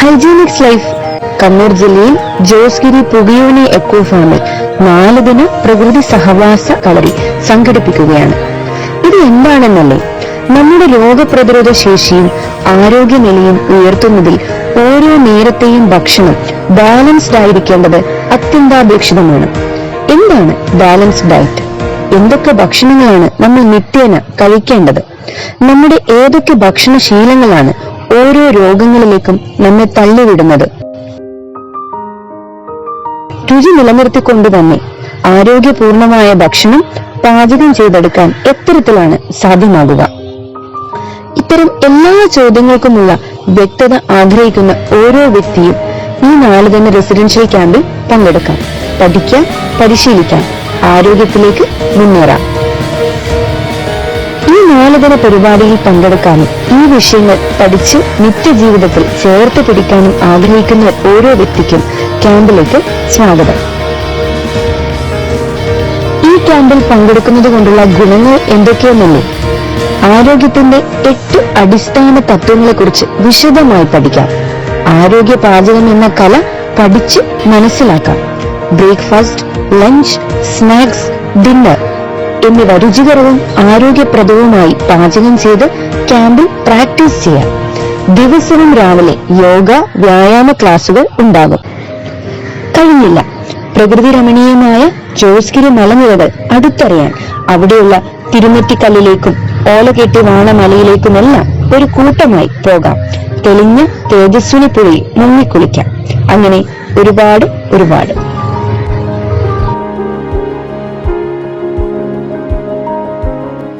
ഹൈജീനിക്സ് life Kannur ജില്ലയിൽ Josegiri പുകയോണി echo ഫാമിൽ നാല് ദിന പ്രകൃതി സഹവാസ കളരി സംഘടിപ്പിക്കുകയാണ്. ഇത് എന്താണെന്നല്ലേ? നമ്മുടെ രോഗപ്രതിരോധ ശേഷിയും ആരോഗ്യനിലയും ഉയർത്തുന്നതിൽ ഓരോ നേരത്തെയും ഭക്ഷണം ബാലൻസ്ഡ് ആയിരിക്കേണ്ടത് അത്യന്താപേക്ഷിതമാണ്. എന്താണ് ബാലൻസ്ഡ് ഡയറ്റ് എന്തൊക്കെ ഭക്ഷണങ്ങളാണ് നമ്മൾ നിത്യേന കഴിക്കേണ്ടത്? നമ്മുടെ ഏതൊക്കെ ഭക്ഷണശീലങ്ങളാണ് ഓരോ രോഗങ്ങളിലേക്കും നമ്മെ തള്ളിവിടുന്നത്. രുചി നിലനിർത്തിക്കൊണ്ട് തന്നെ ആരോഗ്യപൂർണമായ ഭക്ഷണം പാചകം ചെയ്തെടുക്കാൻ എത്തരത്തിലാണ് സാധ്യമാകുക. ഇത്തരം എല്ലാ ചോദ്യങ്ങൾക്കുമുള്ള വ്യക്തത ആഗ്രഹിക്കുന്ന ഓരോ വ്യക്തിയും ഈ നാല് തന്നെ റെസിഡൻഷ്യൽ ക്യാമ്പിൽ പങ്കെടുക്കാം. പഠിക്കാം പരിശീലിക്കാം. ആരോഗ്യത്തിലേക്ക് മുന്നേറാം. ഈ നാലുദിന പരിപാടിയിൽ പങ്കെടുക്കാനും ഈ വിഷയങ്ങൾ പഠിച്ച് നിത്യജീവിതത്തിൽ ചേർത്ത് പിടിക്കാനും ആഗ്രഹിക്കുന്ന ഓരോ വ്യക്തിക്കും ക്യാമ്പിലേക്ക് സ്വാഗതം. ഈ ക്യാമ്പിൽ പങ്കെടുക്കുന്നത് കൊണ്ടുള്ള ഗുണങ്ങൾ എന്തൊക്കെയെന്നല്ലേ? ആരോഗ്യത്തിന്റെ എട്ട് അടിസ്ഥാന തത്വങ്ങളെക്കുറിച്ച് വിശദമായി പഠിക്കാം. ആരോഗ്യ പാചകം എന്ന കല പഠിച്ച് മനസ്സിലാക്കാം. ബ്രേക്ക്ഫാസ്റ്റ് ലഞ്ച് സ്നാക്സ് ഡിന്നർ എന്നിവ രുചികരവും ആരോഗ്യപ്രദവുമായി പാചകം ചെയ്ത് ക്യാമ്പിൽ പ്രാക്ടീസ് ചെയ്യാം. ദിവസവും രാവിലെ യോഗ വ്യായാമ ക്ലാസുകൾ ഉണ്ടാകും. കഴിഞ്ഞില്ല. പ്രകൃതി രമണീയമായ ജോസ്ഗിരി മലനിരകൾ അടുത്തറിയാൻ അവിടെയുള്ള തിരുമറ്റിക്കല്ലിലേക്കും ഓലകെട്ടി വാണമലയിലേക്കുമെല്ലാം ഒരു കൂട്ടമായി പോകാം. തെളിഞ്ഞ തേജസ്വിനി പുഴയിൽ മുങ്ങിക്കുളിക്കാം. അങ്ങനെ ഒരുപാട് ഒരുപാട്.